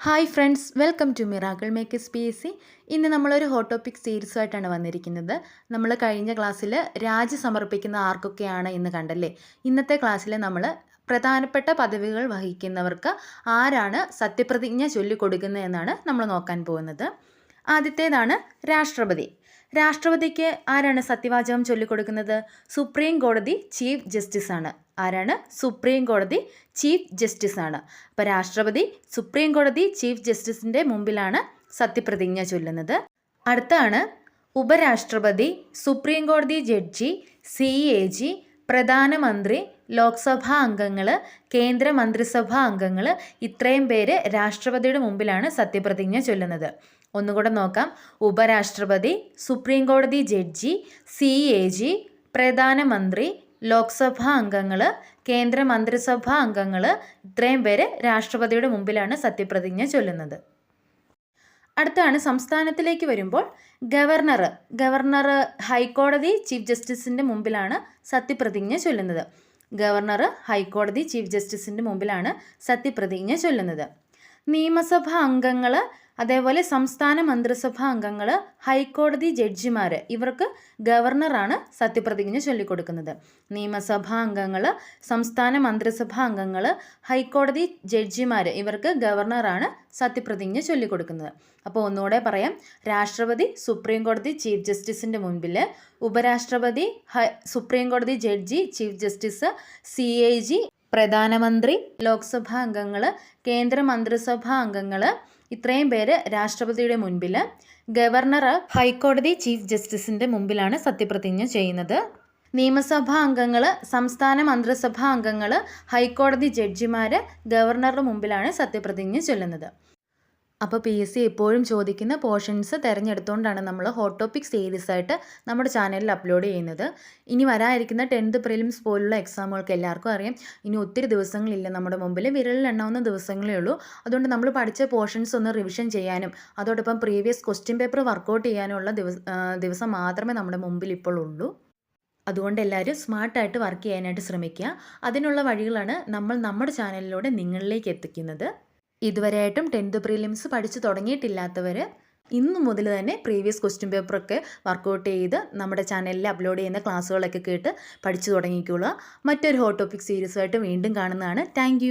Hi friends welcome to miracle makers P S C ഇന്ന് നമ്മളൊരു hot topic സീരീസുമായിട്ടാണ് വന്നിരിക്കുന്നത്. നമ്മൾ കഴിഞ്ഞ ക്ലാസ്സിൽ രാജി സമർപ്പിക്കുന്ന ആർക്കൊക്കെയാണ് എന്ന് കണ്ടല്ലേ? ഇന്നത്തെ ക്ലാസ്സിൽ നമ്മൾ പ്രധാനപ്പെട്ട പദവികൾ വഹിക്കുന്നവർക്ക് ആരാണ് സത്യപ്രതിജ്ഞ ചൊല്ലിക്കൊടുക്കുന്നത് എന്നാണ് നമ്മൾ നോക്കാൻ പോകുന്നത്. ആദ്യത്തേതാണ് രാഷ്ട്രപതി. രാഷ്ട്രപതിക്ക് ആരാണ് സത്യവാചകം ചൊല്ലിക്കൊടുക്കുന്നത്? സുപ്രീം കോടതി ചീഫ് ജസ്റ്റിസ് ആണ്. ആരാണ്? സുപ്രീം കോടതി ചീഫ് ജസ്റ്റിസ് ആണ്. അപ്പോൾ രാഷ്ട്രപതി സുപ്രീം കോടതി ചീഫ് ജസ്റ്റിസിന്റെ മുമ്പിലാണ് സത്യപ്രതിജ്ഞ ചൊല്ലുന്നത്. അടുത്താണ് ഉപരാഷ്ട്രപതി സുപ്രീം കോടതി ജഡ്ജി സി എ ജി പ്രധാനമന്ത്രി ലോക്സഭാ അംഗങ്ങൾ കേന്ദ്ര മന്ത്രിസഭാ അംഗങ്ങൾ ഇത്രയും പേര് രാഷ്ട്രപതിയുടെ മുമ്പിലാണ് സത്യപ്രതിജ്ഞ ചൊല്ലുന്നത്. ഒന്നുകൂടെ നോക്കാം. ഉപരാഷ്ട്രപതി സുപ്രീം കോടതി ജഡ്ജി സി എ ജി പ്രധാനമന്ത്രി ലോക്സഭാ അംഗങ്ങൾ കേന്ദ്ര മന്ത്രിസഭാ അംഗങ്ങൾ ഇത്രയും പേര് രാഷ്ട്രപതിയുടെ മുമ്പിലാണ് സത്യപ്രതിജ്ഞ ചൊല്ലുന്നത്. അടുത്താണ്. സംസ്ഥാനത്തിലേക്ക് വരുമ്പോൾ ഗവർണർ ഗവർണർ ഹൈക്കോടതി ചീഫ് ജസ്റ്റിസിന്റെ മുമ്പിലാണ് സത്യപ്രതിജ്ഞ ചൊല്ലുന്നത്. ഗവർണർ ഹൈക്കോടതി ചീഫ് ജസ്റ്റിസിന്റെ മുമ്പിലാണ് സത്യപ്രതിജ്ഞ ചൊല്ലുന്നത്. നിയമസഭാ അംഗങ്ങൾ അതേപോലെ സംസ്ഥാന മന്ത്രിസഭാ അംഗങ്ങൾ ഹൈക്കോടതി ജഡ്ജിമാർ ഇവർക്ക് ഗവർണറാണ് സത്യപ്രതിജ്ഞ ചൊല്ലിക്കൊടുക്കുന്നത്. നിയമസഭാ അംഗങ്ങൾ സംസ്ഥാന മന്ത്രിസഭാ അംഗങ്ങൾ ഹൈക്കോടതി ജഡ്ജിമാർ ഇവർക്ക് ഗവർണറാണ് സത്യപ്രതിജ്ഞ ചൊല്ലിക്കൊടുക്കുന്നത്. അപ്പോൾ ഒന്നുകൂടെ പറയാം. രാഷ്ട്രപതി സുപ്രീം കോടതി ചീഫ് ജസ്റ്റിസിന്റെ മുൻപിൽ ഉപരാഷ്ട്രപതി സുപ്രീം കോടതി judge chief justice C A G പ്രധാനമന്ത്രി ലോക്സഭാ അംഗങ്ങൾ കേന്ദ്ര മന്ത്രിസഭാ അംഗങ്ങൾ ഇത്രയും പേര് രാഷ്ട്രപതിയുടെ മുൻപിൽ ഗവർണർ ഹൈക്കോടതി ചീഫ് ജസ്റ്റിസിന്റെ മുമ്പിലാണ് സത്യപ്രതിജ്ഞ ചെയ്യുന്നത്. നിയമസഭാ അംഗങ്ങൾ സംസ്ഥാന മന്ത്രിസഭാ അംഗങ്ങൾ ഹൈക്കോടതി ജഡ്ജിമാർ ഗവർണറുടെ മുമ്പിലാണ് സത്യപ്രതിജ്ഞ ചൊല്ലുന്നത്. അപ്പോൾ പി എസ് സി എപ്പോഴും ചോദിക്കുന്ന പോർഷൻസ് തിരഞ്ഞെടുത്തുകൊണ്ടാണ് നമ്മൾ ഹോട്ട് ടോപ്പിക് സീരീസ് ആയിട്ട് നമ്മുടെ ചാനലിൽ അപ്ലോഡ് ചെയ്യുന്നത്. ഇനി വരാതിരിക്കുന്ന ടെൻത്ത് പ്രിലിംസ് പോലുള്ള എക്സാമുകൾക്ക് എല്ലാവർക്കും അറിയാം. ഇനി ഒത്തിരി ദിവസങ്ങളില്ല നമ്മുടെ മുമ്പിൽ വിരലിൽ എണ്ണാവുന്ന ദിവസങ്ങളേ ഉള്ളൂ. അതുകൊണ്ട് നമ്മൾ പഠിച്ച പോർഷൻസ് ഒന്ന് റിവിഷൻ ചെയ്യാനും അതോടൊപ്പം പ്രീവിയസ് ക്വസ്റ്റ്യൻ പേപ്പർ വർക്കൗട്ട് ചെയ്യാനുള്ള ദിവസം മാത്രമേ നമ്മുടെ മുമ്പിൽ ഇപ്പോൾ ഉള്ളൂ. അതുകൊണ്ട് എല്ലാവരും സ്മാർട്ടായിട്ട് വർക്ക് ചെയ്യാനായിട്ട് ശ്രമിക്കുക. അതിനുള്ള വഴികളാണ് നമ്മൾ നമ്മുടെ ചാനലിലൂടെ നിങ്ങളിലേക്ക് എത്തിക്കുന്നത്. ഇതുവരെയായിട്ടും ടെൻത്ത് പ്രിലിംസ് പഠിച്ചു തുടങ്ങിയിട്ടില്ലാത്തവർ ഇന്നു മുതൽ തന്നെ പ്രീവിയസ് ക്വസ്റ്റ്യൻ പേപ്പറൊക്കെ വർക്കൗട്ട് ചെയ്ത് നമ്മുടെ ചാനലിൽ അപ്ലോഡ് ചെയ്യുന്ന ക്ലാസ്സുകളൊക്കെ കേട്ട് പഠിച്ചു തുടങ്ങിക്കോളുക. മറ്റൊരു ഹോട്ട് ടോപ്പിക് സീരീസുമായിട്ട് വീണ്ടും കാണുന്നതാണ്. താങ്ക്